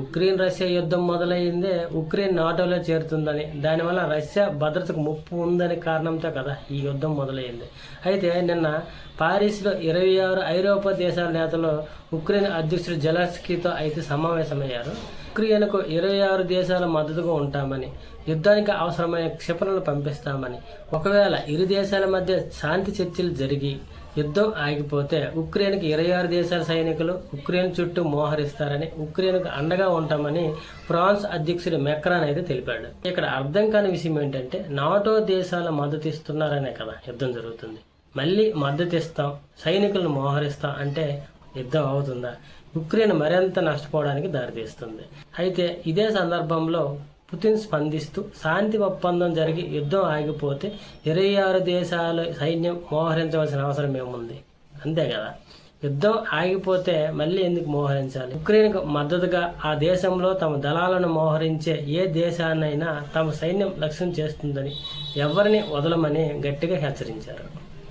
Ukraine Russia యుద్ధం మొదలైందే Ukraine నాటోలో చేరుతుందని. దానివల్ల Russia భద్రతకు ముప్పు ఉందని కారణంతో కదా ఈ యుద్ధం మొదలైంది. అయితే నిన్న పారిస్లో ఇరవై ఆరు ఐరోపా దేశాల నేతలు ఉక్రెయిన్ అధ్యక్షుడు జెలస్కీతో అయితే సమావేశమయ్యారు. ఉక్రెయిన్కు ఇరవై ఆరు దేశాల మద్దతుగా ఉంటామని యుద్ధానికి అవసరమైన క్షిపణులు పంపిస్తామని ఒకవేళ ఇరు దేశాల మధ్య శాంతి చర్చలు జరిగి యుద్ధం ఆగిపోతే ఉక్రెయిన్కి ఇరవై ఆరు దేశాల సైనికులు ఉక్రెయిన్ చుట్టూ మోహరిస్తారని ఉక్రెయిన్కు అండగా ఉంటామని ఫ్రాన్స్ అధ్యక్షుడు మెక్రాన్ అయితే తెలిపాడు. ఇక్కడ అర్థం కాని విషయం ఏంటంటే నాటో దేశాల మద్దతు ఇస్తున్నారనే కదా యుద్ధం జరుగుతుంది. మళ్ళీ మద్దతు ఇస్తాం సైనికులను మోహరిస్తాం అంటే యుద్ధం అవుతుందా? ఉక్రెయిన్ మరింత నష్టపోవడానికి దారితీస్తుంది. అయితే ఇదే సందర్భంలో పుతిన్ స్పందిస్తూ శాంతి ఒప్పందం జరిగి యుద్ధం ఆగిపోతే ఇరవై ఆరు దేశాల సైన్యం మోహరించవలసిన అవసరం ఏముంది? అంతే కదా? యుద్ధం ఆగిపోతే మళ్ళీ ఎందుకు మోహరించాలి? ఉక్రెయిన్కు మద్దతుగా ఆ దేశంలో తమ దళాలను మోహరించే ఏ దేశాన్నైనా తమ సైన్యం లక్ష్యం చేస్తుందని ఎవరిని వదలమని గట్టిగా హెచ్చరించారు.